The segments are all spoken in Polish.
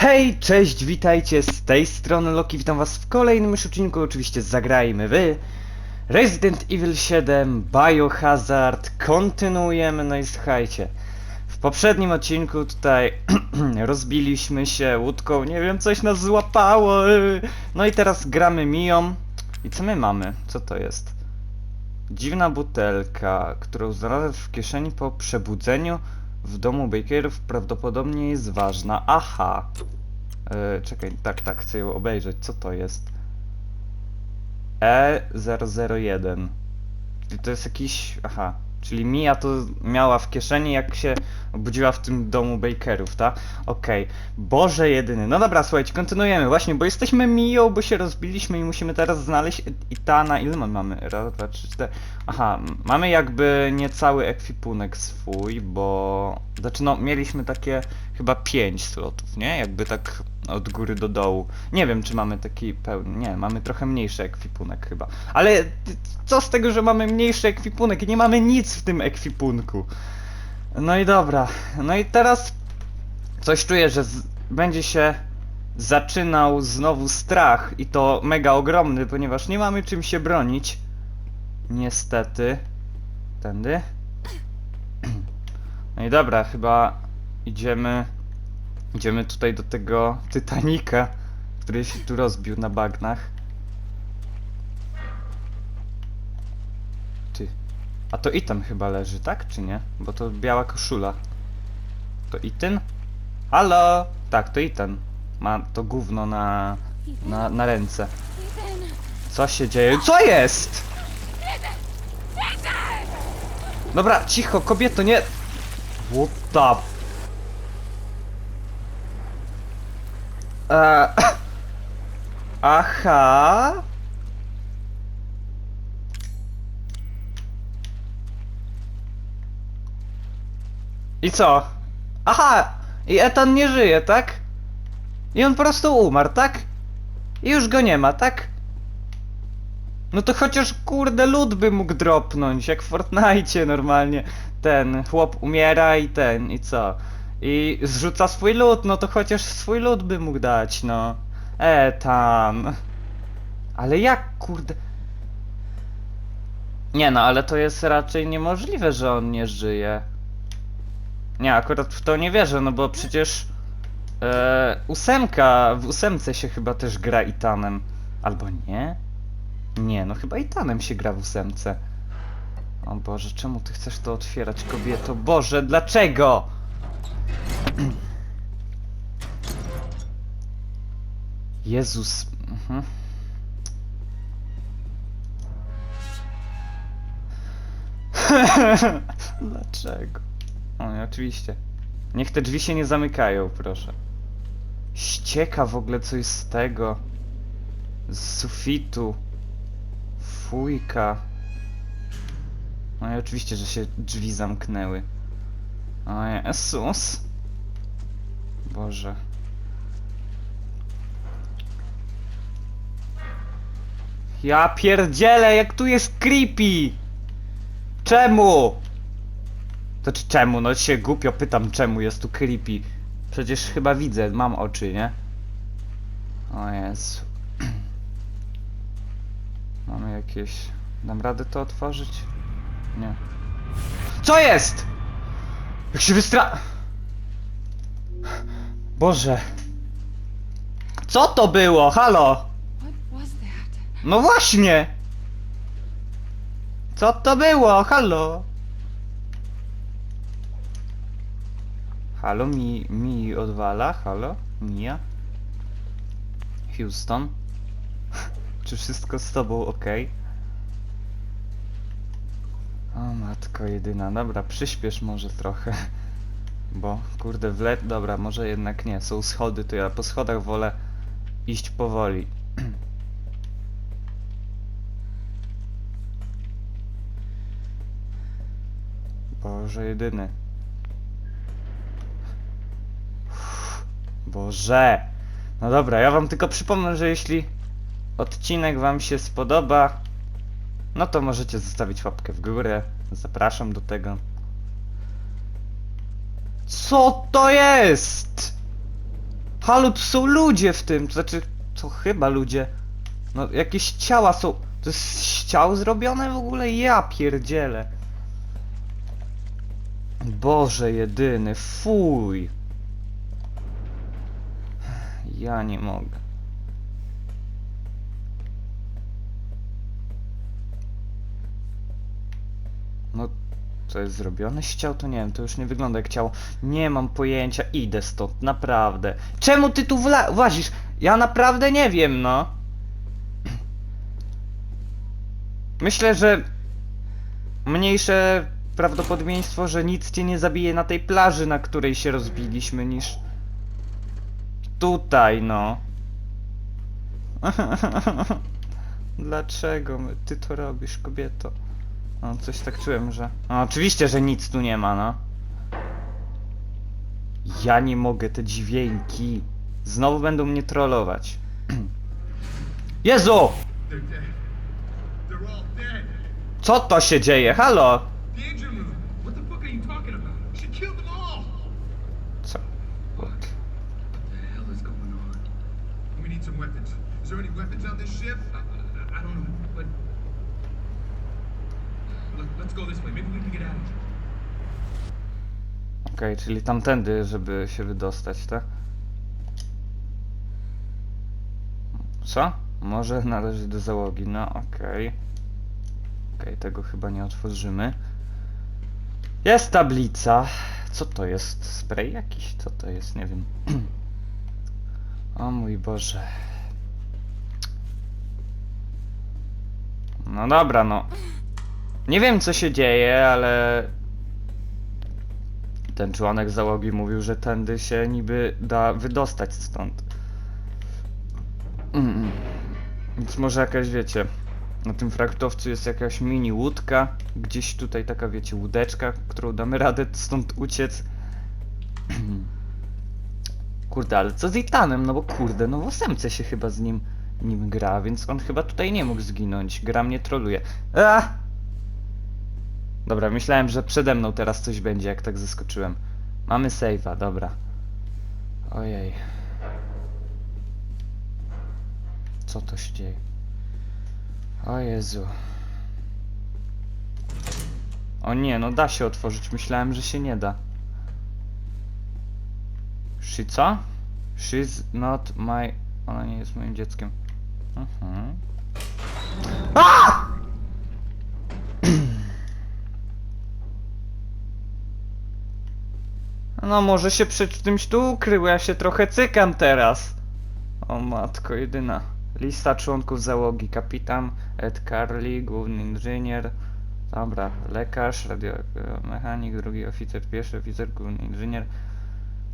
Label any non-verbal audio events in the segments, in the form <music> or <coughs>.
Hej, cześć, witajcie z tej strony Loki, witam was w kolejnym już odcinku, oczywiście zagrajmy wy Resident Evil 7, Biohazard, kontynuujemy, no i słuchajcie W poprzednim odcinku tutaj <clears throat> rozbiliśmy się łódką, nie wiem, coś nas złapało. No i teraz gramy Miją I co my mamy? Co to jest? Dziwna butelka, którą znalazłem w kieszeni po przebudzeniu w domu Bakerów prawdopodobnie jest ważna. Aha. E, czekaj, tak, tak, chcę ją obejrzeć. Co to jest? E001. Czyli to jest jakiś... Aha. Czyli Mia to miała w kieszeni, jak się obudziła w tym domu Bakerów, tak? Okej. Boże jedyny. No dobra, słuchajcie, kontynuujemy. Właśnie, bo jesteśmy Miją, bo się rozbiliśmy i musimy teraz znaleźć Itana. Ile my mamy? Raz, dwa, trzy, cztery. Aha, mamy jakby niecały ekwipunek swój, bo... Znaczy no, mieliśmy takie chyba pięć slotów, nie? Jakby tak od góry do dołu. Nie wiem, czy mamy taki pełny... Nie, mamy trochę mniejszy ekwipunek chyba. Ale co z tego, że mamy mniejszy ekwipunek? Nie mamy nic w tym ekwipunku. No i dobra. No i teraz coś czuję, że z... będzie się zaczynał znowu strach i to mega ogromny, ponieważ nie mamy czym się bronić. Niestety. Tędy. <clears throat> No i dobra, chyba idziemy. Idziemy tutaj do tego Titanika, który się tu rozbił na bagnach. Ty. A to Ethan chyba leży, tak? Czy nie? Bo to biała koszula. To Ethan? Halo! Tak, to Ethan. Ma to gówno na, na, na ręce. Co się dzieje? Co jest? Dobra, cicho, kobieto, nie... What the... Eee... <coughs> Aha... I co? Aha! I Etan nie żyje, tak? I on po prostu umarł, tak? I już go nie ma, tak? No to chociaż kurde lód by mógł dropnąć, jak w Fortnite normalnie. Ten chłop umiera i ten, i co? I zrzuca swój lód, no to chociaż swój lód by mógł dać, no. E, tam. Ale jak kurde... Nie no, ale to jest raczej niemożliwe, że on nie żyje. Nie, akurat w to nie wierzę, no bo przecież... E, ósemka, w ósemce się chyba też gra Itanem. Albo nie? Nie, no chyba Itanem się gra w ósemce. O Boże, czemu ty chcesz to otwierać, kobieto? Boże, dlaczego? Jezus. Mhm. <laughs> Dlaczego? O, oczywiście. Niech te drzwi się nie zamykają, proszę. Ścieka w ogóle coś z tego. Z sufitu. Fujka. No i oczywiście, że się drzwi zamknęły. O Jezus. Boże. Ja pierdzielę, jak tu jest creepy! Czemu? To czy czemu? No się głupio pytam, czemu jest tu creepy. Przecież chyba widzę, mam oczy, nie? O Jezu. Mamy jakieś... Dam radę to otworzyć? Nie. Co jest? Jak się wystra... Boże. Co to było? Halo? No właśnie! Co to było? Halo? Halo, mi, mi odwala? Halo? Mia? Houston? <laughs> Czy wszystko z tobą ok? O matko jedyna, dobra, przyspiesz może trochę. Bo kurde, wle... Dobra, może jednak nie, są schody, to ja po schodach wolę iść powoli. Boże jedyny. Boże! No dobra, ja wam tylko przypomnę, że jeśli odcinek wam się spodoba, no to możecie zostawić łapkę w górę. Zapraszam do tego. Co to jest? Halo, tu są ludzie w tym, to znaczy, to chyba ludzie. No, jakieś ciała są. To jest z ciał zrobione w ogóle? Ja pierdzielę. Boże jedyny, fuj. Ja nie mogę. Co jest zrobione z ciał, to nie wiem, to już nie wygląda jak ciało. Nie mam pojęcia, idę stąd, naprawdę. Czemu ty tu wla- włazisz? Ja naprawdę nie wiem, no. Myślę, że mniejsze prawdopodobieństwo, że nic cię nie zabije na tej plaży, na której się rozbiliśmy, niż tutaj, no. <laughs> Dlaczego ty to robisz, kobieto? No, coś tak czułem, że... No, oczywiście, że nic tu nie ma, no. Ja nie mogę, te dźwięki. Znowu będą mnie trollować. <clears throat> Jezu! Co to się dzieje? Halo? Danger Moon. Okej, czyli tamtędy, żeby się wydostać, tak? Co? Może należy do załogi, no okej. Okej, tego chyba nie otworzymy. Jest tablica. Co to jest? Spray jakiś? Co to jest? Nie wiem. <clears throat> o mój Boże. No dobra, no. Nie wiem co się dzieje, ale ten członek załogi mówił, że tędy się niby da wydostać stąd. Mm. Więc może jakaś, wiecie, na tym fraktowcu jest jakaś mini łódka, gdzieś tutaj taka, wiecie, łódeczka, którą damy radę stąd uciec. <clears throat> Kurde, ale co z Itanem? No bo kurde, no w ósemce się chyba z nim, nim gra, więc on chyba tutaj nie mógł zginąć. Gra mnie troluje. A! Dobra, myślałem, że przede mną teraz coś będzie, jak tak zaskoczyłem. Mamy save'a, dobra. Ojej. Co to się dzieje? O Jezu. O nie, no da się otworzyć. Myślałem, że się nie da. She co? She's not my... Ona nie jest moim dzieckiem. Mhm. A! No może się przed czymś tu ukrył, ja się trochę cykam teraz. O matko jedyna. Lista członków załogi. Kapitan Ed Carley, główny inżynier. Dobra, lekarz, radiomechanik, drugi oficer, pierwszy oficer, główny inżynier.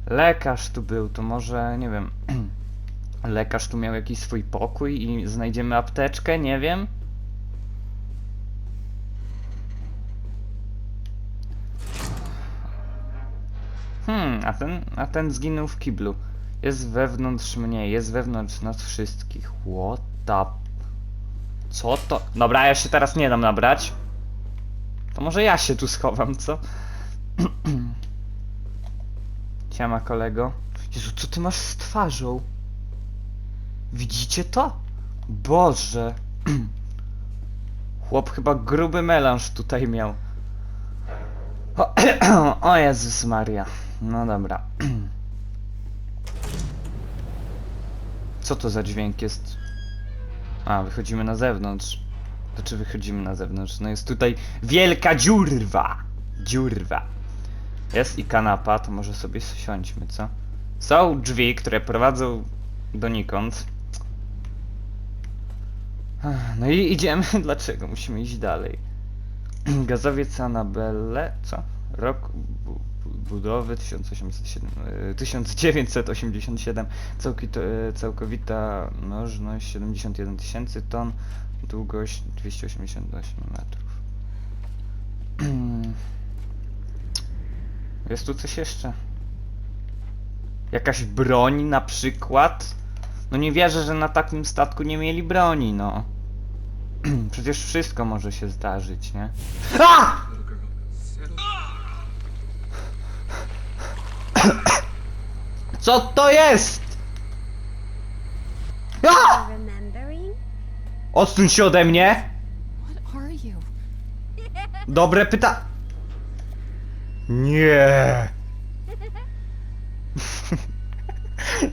Lekarz tu był, to może, nie wiem, <clears throat> lekarz tu miał jakiś swój pokój i znajdziemy apteczkę, nie wiem. Hmm, a ten, a ten zginął w kiblu. Jest wewnątrz mnie, jest wewnątrz nas wszystkich. What the... Co to? Dobra, ja się teraz nie dam nabrać. To może ja się tu schowam, co? <clears throat> Siema kolego. Jezu, co ty masz z twarzą? Widzicie to? Boże. <clears throat> Chłop chyba gruby melanż tutaj miał. O, <clears throat> o Jezus Maria. No dobra. Co to za dźwięk jest? A, wychodzimy na zewnątrz. To czy wychodzimy na zewnątrz? No jest tutaj wielka dziurwa. Dziurwa. Jest i kanapa, to może sobie siądźmy, co? Są drzwi, które prowadzą donikąd. No i idziemy. <laughs> Dlaczego musimy iść dalej? <clears throat> Gazowiec Annabelle, co? Rok bu bu budowy 1807, e, 1987, całkito, e, całkowita mnożność 71 tysięcy ton, długość 288 metrów. <clears throat> Jest tu coś jeszcze? Jakaś broń na przykład? No nie wierzę, że na takim statku nie mieli broni, no. <clears throat> Przecież wszystko może się zdarzyć, nie? A! Co to jest? A! Remembering? Odsuń się ode mnie! What are you? Dobre pyta... Nie.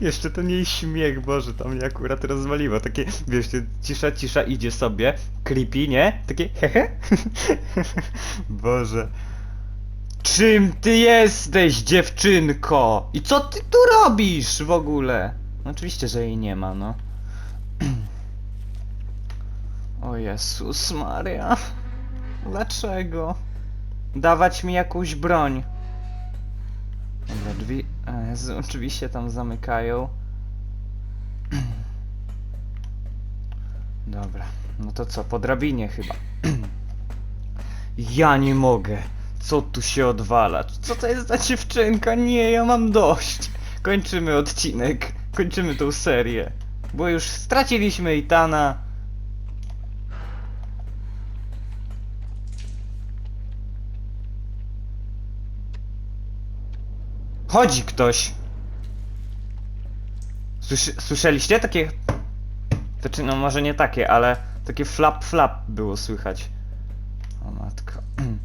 <laughs> Jeszcze ten jej śmiech, Boże, to mnie akurat rozwaliło. Takie, wiesz, cisza, cisza idzie sobie. Creepy, nie? Takie hehe. <laughs> Boże. Czym ty jesteś, dziewczynko? I co ty tu robisz w ogóle? No, oczywiście, że jej nie ma, no. <clears throat> O Jezus Maria. Dlaczego? Dawać mi jakąś broń. Dobra, drzwi... Jezu, <laughs> oczywiście tam zamykają. <clears throat> Dobra, no to co, po drabinie chyba. <clears throat> ja nie mogę. Co tu się odwala? Co to jest za dziewczynka? Nie, ja mam dość. Kończymy odcinek. Kończymy tą serię. Bo już straciliśmy Itana. Chodzi ktoś. Słyszeliście takie... Znaczy, no może nie takie, ale takie flap flap było słychać. O matko. <clears throat>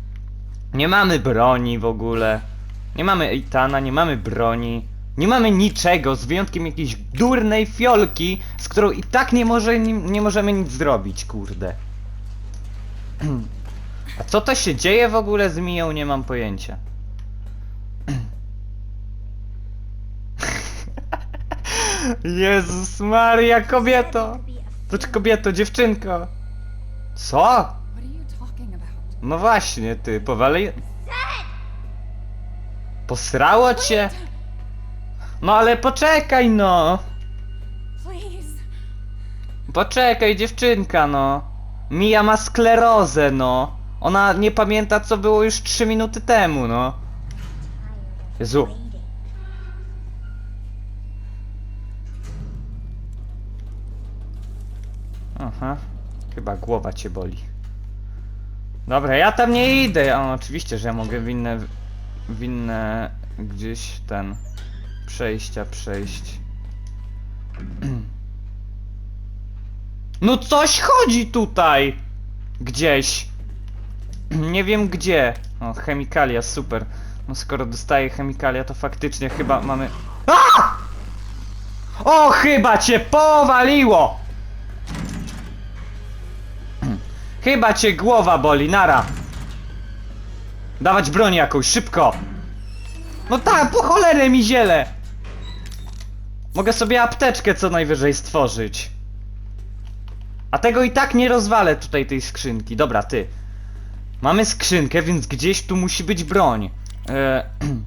Nie mamy broni w ogóle. Nie mamy Eitana, nie mamy broni. Nie mamy niczego, z wyjątkiem jakiejś durnej fiolki, z którą i tak nie, może, nie, nie możemy nic zrobić, kurde. <clears throat> A co to się dzieje w ogóle z Miją, nie mam pojęcia. <clears throat> Jezus Maria, kobieto! To czy kobieto, dziewczynko? Co? No właśnie, ty, powali... Posrało cię? No ale poczekaj no! Poczekaj, dziewczynka, no. Mija ma sklerozę, no. Ona nie pamięta, co było już 3 minuty temu, no. Jezu. Aha. Chyba głowa cię boli. Dobra, ja tam nie idę. O, oczywiście, że ja mogę w inne... W inne... Gdzieś ten... Przejścia przejść. <clears throat> No coś chodzi tutaj! Gdzieś. <clears throat> Nie wiem gdzie. O, chemikalia, super. No skoro dostaję chemikalia, to faktycznie chyba mamy... A! O, chyba cię powaliło! Chyba cię głowa boli, nara! Dawać broń jakąś, szybko! No tak, po cholerę mi ziele! Mogę sobie apteczkę co najwyżej stworzyć. A tego i tak nie rozwalę tutaj tej skrzynki. Dobra, ty. Mamy skrzynkę, więc gdzieś tu musi być broń. E... <clears throat>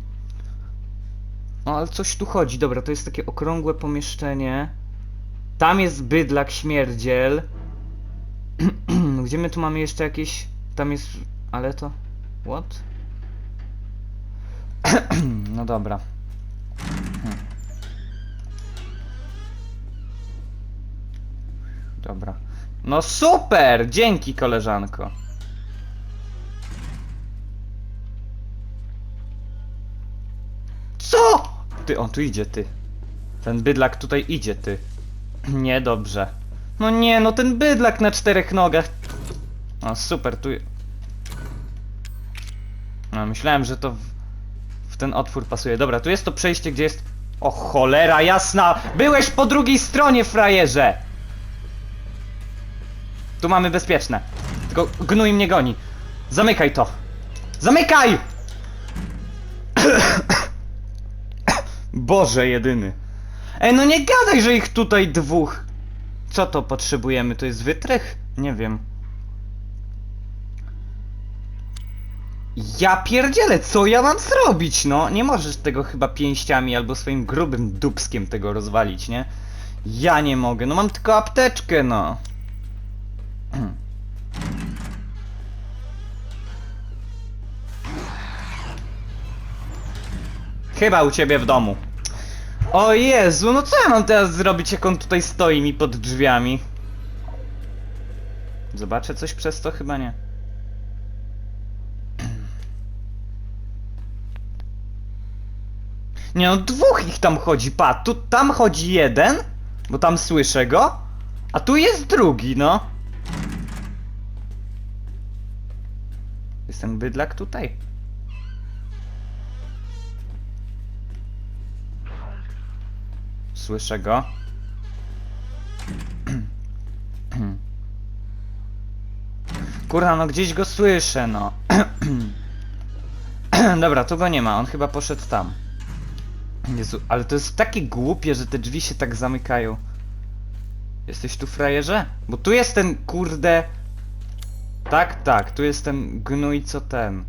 No ale coś tu chodzi. Dobra, to jest takie okrągłe pomieszczenie. Tam jest bydlak śmierdziel. Gdzie my tu mamy jeszcze jakieś... Tam jest... Ale to... What? <clears throat> no dobra. Hmm. Dobra. No super! Dzięki koleżanko. Co? Ty, on tu idzie, ty. Ten bydlak tutaj idzie, ty. <clears throat> Niedobrze. No nie, no ten bydlak na czterech nogach. O, super, tu... No, myślałem, że to w, w ten otwór pasuje. Dobra, tu jest to przejście, gdzie jest... O, cholera jasna! Byłeś po drugiej stronie, frajerze! Tu mamy bezpieczne. Tylko gnój mnie goni. Zamykaj to. Zamykaj! Boże jedyny. Ej, no nie gadaj, że ich tutaj dwóch. Co to potrzebujemy? To jest wytrych? Nie wiem. Ja pierdzielę, co ja mam zrobić, no? Nie możesz tego chyba pięściami albo swoim grubym dubskiem tego rozwalić, nie? Ja nie mogę, no mam tylko apteczkę, no. <clears throat> Chyba u ciebie w domu. O Jezu, no co ja mam teraz zrobić, jak on tutaj stoi mi pod drzwiami? Zobaczę coś przez to? Chyba nie. Nie no, dwóch ich tam chodzi, pa, tu, tam chodzi jeden, Bo tam słyszę go, a tu jest drugi, no. Jest ten bydlak tutaj. Słyszę go. <clears throat> Kurna, no gdzieś go słyszę, no. <clears throat> Dobra, tu go nie ma, on chyba poszedł tam. Jezu, ale to jest takie głupie, że te drzwi się tak zamykają. Jesteś tu frajerze? Bo tu jest ten kurde... Tak, tak, tu jest ten gnój co ten.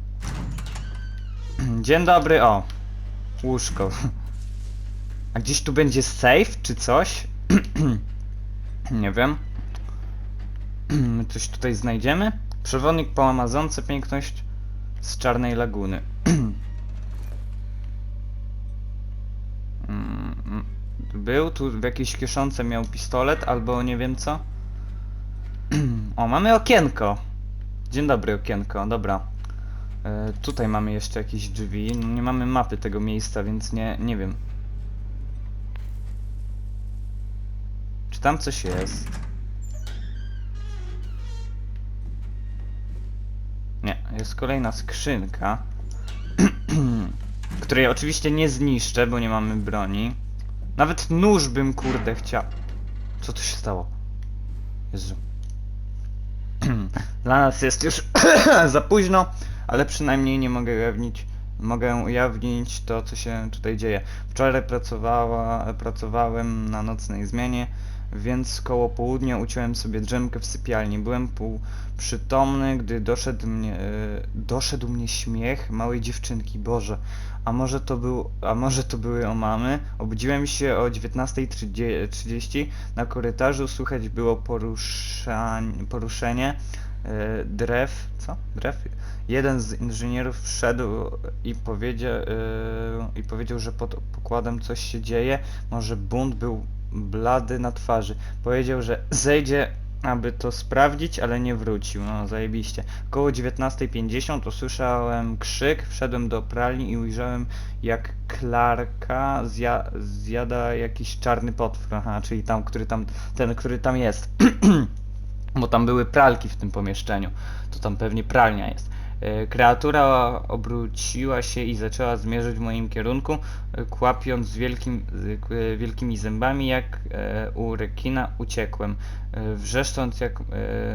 <clears throat> Dzień dobry, o. Łóżko. <laughs> A gdzieś tu będzie safe, czy coś? <clears throat> Nie wiem. <clears throat> Coś tutaj znajdziemy? Przewodnik po Amazonce, piękność z czarnej laguny. Mm, mm. Był tu w jakiejś kieszonce miał pistolet albo nie wiem co. <clears throat> o, mamy okienko. Dzień dobry, okienko, dobra. E, tutaj mamy jeszcze jakieś drzwi. No, nie mamy mapy tego miejsca, więc nie, nie wiem. Czy tam coś jest? Nie, jest kolejna skrzynka. <clears throat> której oczywiście nie zniszczę, bo nie mamy broni. Nawet nóż bym kurde chciał. Co tu się stało? Jezu. <clears throat> Dla nas jest już <clears throat> za późno, ale przynajmniej nie mogę ujawnić, mogę ujawnić to, co się tutaj dzieje. Wczoraj pracowała, pracowałem na nocnej zmianie, więc koło południa uciąłem sobie drzemkę w sypialni. Byłem półprzytomny, gdy doszedł mnie, e, doszedł mnie śmiech małej dziewczynki. Boże, a może to był, a może to były omamy? Obudziłem się o 19.30. Na korytarzu słychać było poruszań, poruszenie drew. Co? Drew? Jeden z inżynierów wszedł i powiedział, e, i powiedział, że pod pokładem coś się dzieje. Może bunt był blady na twarzy. Powiedział, że zejdzie, aby to sprawdzić, ale nie wrócił. No, zajebiście. Około 19.50 usłyszałem krzyk, wszedłem do pralni i ujrzałem, jak Clarka zja zjada jakiś czarny potwór. Aha, czyli tam, który tam, ten, który tam jest. <clears throat> Bo tam były pralki w tym pomieszczeniu. To tam pewnie pralnia jest. E, Kreatura obróciła się i zaczęła zmierzać w moim kierunku, e, kłapiąc z wielkim, k- wielkimi zębami, jak e, u rekina uciekłem, e, wrzeszcząc jak e,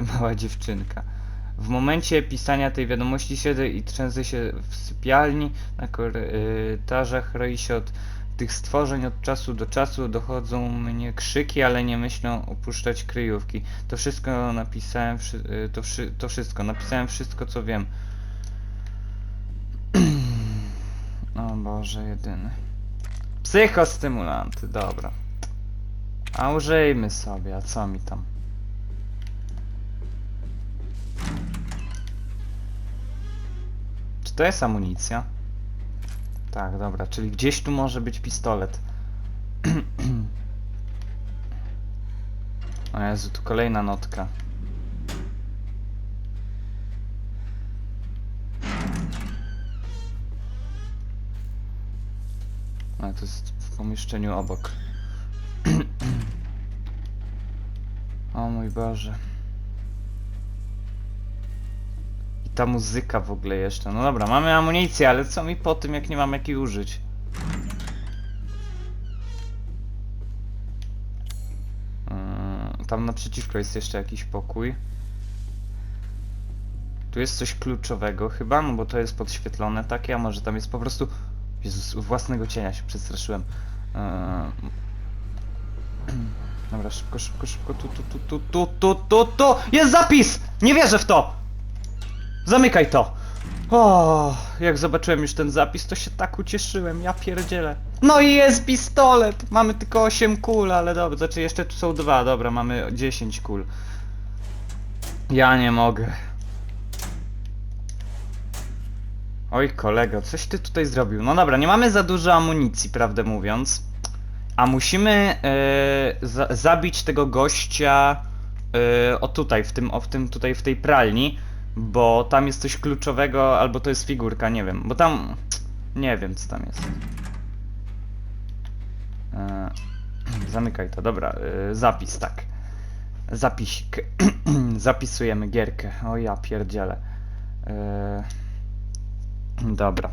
<laughs> mała dziewczynka. W momencie pisania tej wiadomości siedzę i trzęsę się w sypialni, na korytarzach roi się od tych stworzeń od czasu do czasu dochodzą mnie krzyki, ale nie myślą opuszczać kryjówki. To wszystko napisałem, y, to, to wszystko, napisałem wszystko co wiem. <clears throat> O Boże, jedyny. Psychostymulanty, dobra. A użyjmy sobie, a co mi tam? Czy to jest amunicja? Tak, dobra, czyli gdzieś tu może być pistolet. <clears throat> O Jezu, tu kolejna notka. Ale to jest w pomieszczeniu obok. <clears throat> o mój Boże. Ta muzyka w ogóle jeszcze. No dobra, mamy amunicję, ale co mi po tym, jak nie mam jakiej użyć? Yy, Tam naprzeciwko jest jeszcze jakiś pokój. Tu jest coś kluczowego chyba, no bo to jest podświetlone takie, a może tam jest po prostu... Jezus, własnego cienia się przestraszyłem. Yy... Dobra, szybko, szybko, szybko, tu, tu, tu, tu, tu, tu, tu, tu! Jest zapis! Nie wierzę w to! Zamykaj to! O, jak zobaczyłem już ten zapis, to się tak ucieszyłem, ja pierdzielę. No i jest pistolet! Mamy tylko 8 kul, ale dobra, znaczy jeszcze tu są dwa, dobra, mamy 10 kul. Ja nie mogę. Oj kolego, coś ty tutaj zrobił. No dobra, nie mamy za dużo amunicji, prawdę mówiąc. A musimy e, za zabić tego gościa e, o tutaj, w tym, o, w tym tutaj w tej pralni, bo tam jest coś kluczowego, albo to jest figurka, nie wiem, bo tam nie wiem co tam jest. E, <clears throat> Zamykaj to, dobra. y, zapis, tak. Zapisik. <clears throat> Zapisujemy gierkę. O ja pierdzielę. Y, dobra.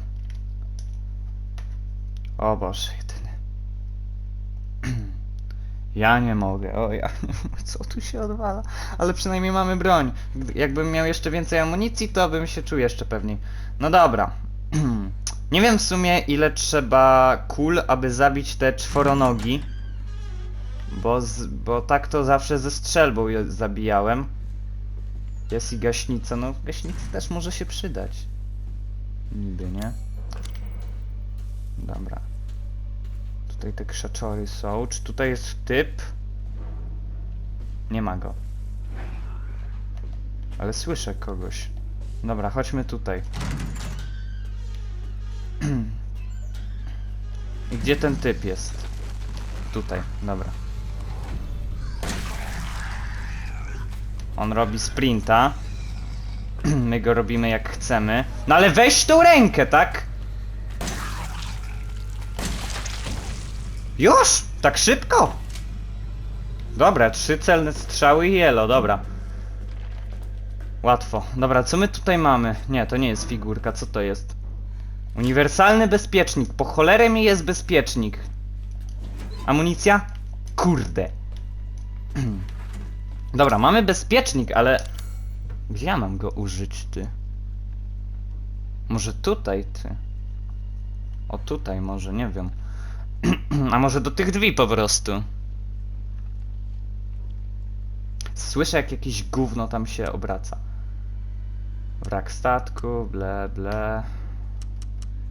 O Boże. Ja nie mogę, o ja nie mogę, co tu się odwala? Ale przynajmniej mamy broń. Jakbym miał jeszcze więcej amunicji, to bym się czuł jeszcze pewniej. No dobra. <clears throat> Nie wiem w sumie ile trzeba kul, aby zabić te czworonogi. Bo, z, bo tak to zawsze ze strzelbą je zabijałem. Jest i gaśnica, no gaśnica też może się przydać. Niby, nie? Dobra. Tutaj te krzaczory są. Czy tutaj jest typ? Nie ma go. Ale słyszę kogoś. Dobra, chodźmy tutaj. <clears throat> I gdzie ten typ jest? Tutaj, dobra. On robi sprinta. <clears throat> My go robimy jak chcemy. No ale weź tą rękę, tak? Już? Tak szybko? Dobra, trzy celne strzały i elo, dobra. Łatwo. Dobra, co my tutaj mamy? Nie, to nie jest figurka, co to jest? Uniwersalny bezpiecznik. Po cholerę mi jest bezpiecznik. Amunicja? Kurde. <clears throat> Dobra, mamy bezpiecznik, ale... Gdzie ja mam go użyć, ty? Może tutaj, ty? O, tutaj może, nie wiem. <clears throat> A może do tych drzwi po prostu? Słyszę jak jakieś gówno tam się obraca. Wrak statku, ble, ble.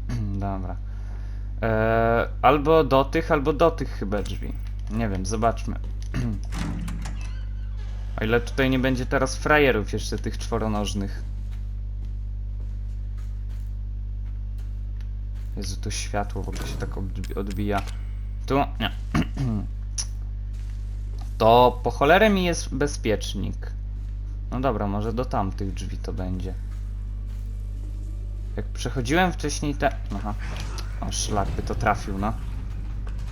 <clears throat> Dobra. Eee, albo do tych, albo do tych chyba drzwi. Nie wiem, zobaczmy. <clears throat> O ile tutaj nie będzie teraz frajerów jeszcze tych czworonożnych. Jezu, to światło w ogóle się tak odbi- odbija. Tu, nie. <clears throat> To po cholerę mi jest bezpiecznik. No dobra, może do tamtych drzwi to będzie. Jak przechodziłem wcześniej te... Aha. O, szlak by to trafił, no.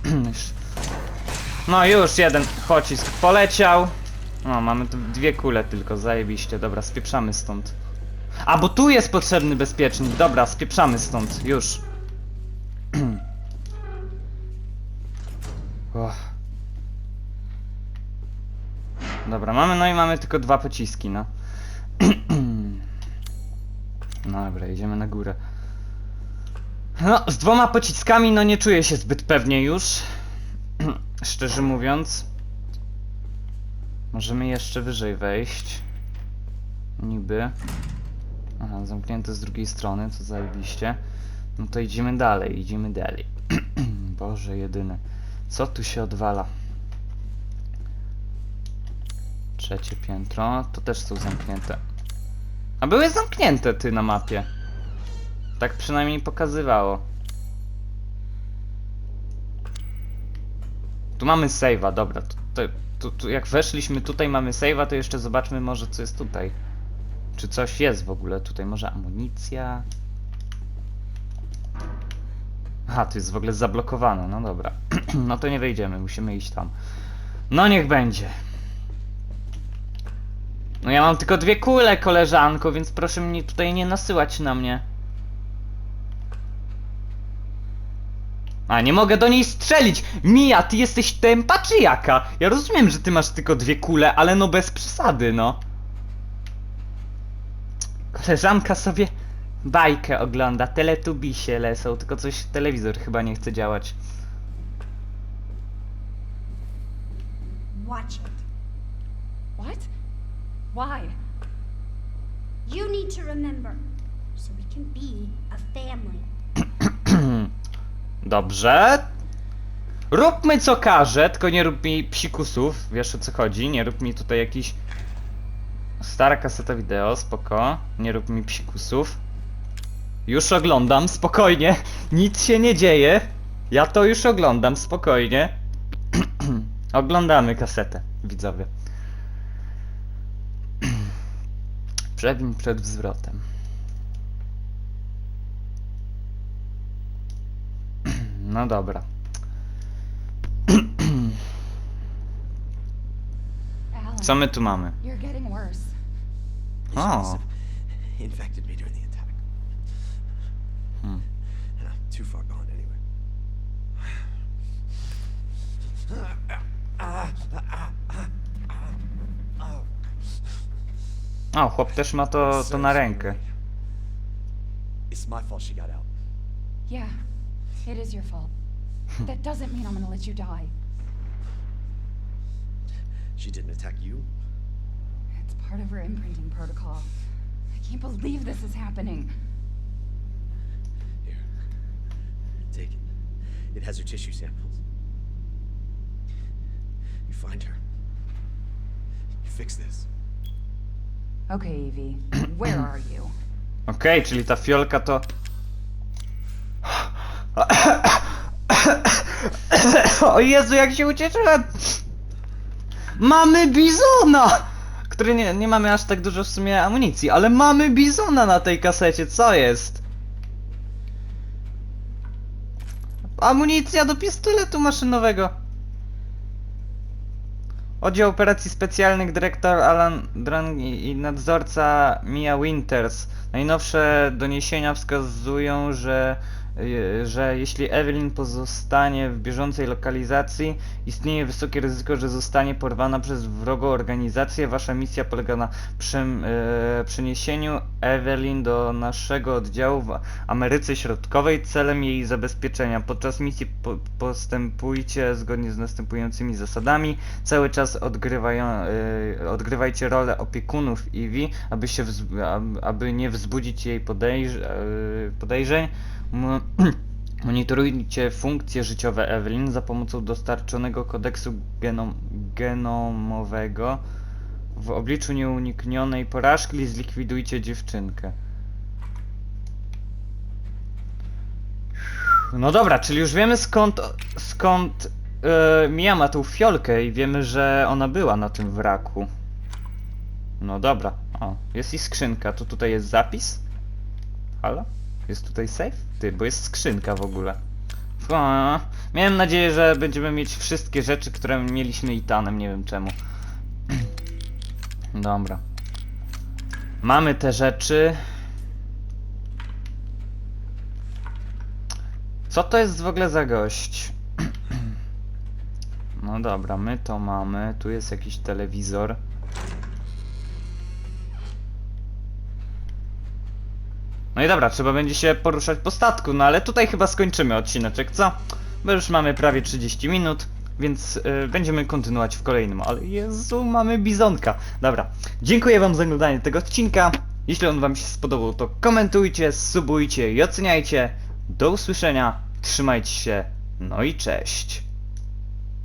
<clears throat> No już jeden pocisk poleciał. No, mamy tu dwie kule tylko, zajebiście. Dobra, spieprzamy stąd. A, bo tu jest potrzebny bezpiecznik. Dobra, spieprzamy stąd, już. Dobra, mamy, no i mamy tylko dwa pociski, no. <clears throat> Dobra, idziemy na górę. No, z dwoma pociskami, no nie czuję się zbyt pewnie już. <clears throat> Szczerze mówiąc. Możemy jeszcze wyżej wejść. Niby. Aha, zamknięte z drugiej strony, co zajebiście. No to idziemy dalej, idziemy dalej. <clears throat> Boże jedyny. Co tu się odwala? Trzecie piętro, to też są zamknięte. A były zamknięte ty na mapie. Tak przynajmniej pokazywało. Tu mamy save'a, dobra. Jak weszliśmy tutaj, mamy save'a, to jeszcze zobaczmy może co jest tutaj. Czy coś jest w ogóle tutaj? Może amunicja? Aha, tu jest w ogóle zablokowane, no dobra. <clears throat> no to nie wejdziemy, musimy iść tam. No niech będzie. No ja mam tylko dwie kule, koleżanko, więc proszę mnie tutaj nie nasyłać na mnie. A, nie mogę do niej strzelić! Mija, ty jesteś tempa czy jaka? Ja rozumiem, że ty masz tylko dwie kule, ale no bez przesady, no. Koleżanka sobie bajkę ogląda, teletubisie lecą, tylko coś telewizor chyba nie chce działać. Watch it. What? Why? You need to remember, so we can be a family. <clears throat> Dobrze. Róbmy co każe, tylko nie rób mi psikusów, wiesz o co chodzi, nie rób mi tutaj jakiś... Stara kaseta wideo, spoko, nie rób mi psikusów. Już oglądam, spokojnie, <laughs> nic się nie dzieje. Ja to już oglądam, spokojnie. <clears throat> Oglądamy kasetę, widzowie. Przed, przed wzrotem. <clears throat> No dobra. Co my tu mamy? Infected me during the attack. Hmm. And I'm too far gone anyway. <sighs> O, chłop też ma to, to na rękę. It's my fault she got out. Yeah, it is your fault. <laughs> that doesn't mean I'm gonna let you die. She didn't attack you. It's part of her imprinting protocol. I can't believe this is happening. Here. Take it. It has her tissue samples. You find her. You fix this. Okay, Evie, where are you? <clears throat> Okej, czyli ta fiolka to... <clears throat> O Jezu, jak się ucieszyłem! Mamy Bizona! Który nie, nie mamy aż tak dużo w sumie amunicji, ale mamy Bizona na tej kasecie, co jest? Amunicja do pistoletu maszynowego. Oddział Operacji Specjalnych dyrektor Alan Drang i nadzorca Mia Winters. Najnowsze doniesienia wskazują, że, że jeśli Evelyn pozostanie w bieżącej lokalizacji, istnieje wysokie ryzyko, że zostanie porwana przez wrogą organizację. Wasza misja polega na przem, e, przeniesieniu Evelyn do naszego oddziału w Ameryce Środkowej celem jej zabezpieczenia. Podczas misji po, postępujcie zgodnie z następującymi zasadami. Cały czas odgrywają, e, odgrywajcie rolę opiekunów Eevee, aby, aby nie wzbudzić jej podejrz, podejrzeń. <clears throat> Monitorujcie funkcje życiowe Evelyn za pomocą dostarczonego kodeksu genom, genomowego. W obliczu nieuniknionej porażki zlikwidujcie dziewczynkę. No dobra, czyli już wiemy skąd, skąd e, Mia ma tą fiolkę i wiemy, że ona była na tym wraku. No dobra. O, jest i skrzynka. To tutaj jest zapis? Halo? Jest tutaj safe? Ty, bo jest skrzynka w ogóle. Miałem nadzieję, że będziemy mieć wszystkie rzeczy, które mieliśmy Itanem, nie wiem czemu. <clears throat> Dobra. Mamy te rzeczy. Co to jest w ogóle za gość? <clears throat> No dobra, my to mamy. Tu jest jakiś telewizor. No i dobra, trzeba będzie się poruszać po statku, no ale tutaj chyba skończymy odcineczek, co? Bo już mamy prawie 30 minut, więc y, będziemy kontynuować w kolejnym. Ale Jezu, mamy bizonka. Dobra, dziękuję wam za oglądanie tego odcinka. Jeśli on wam się spodobał, to komentujcie, subujcie i oceniajcie. Do usłyszenia, trzymajcie się, no i cześć.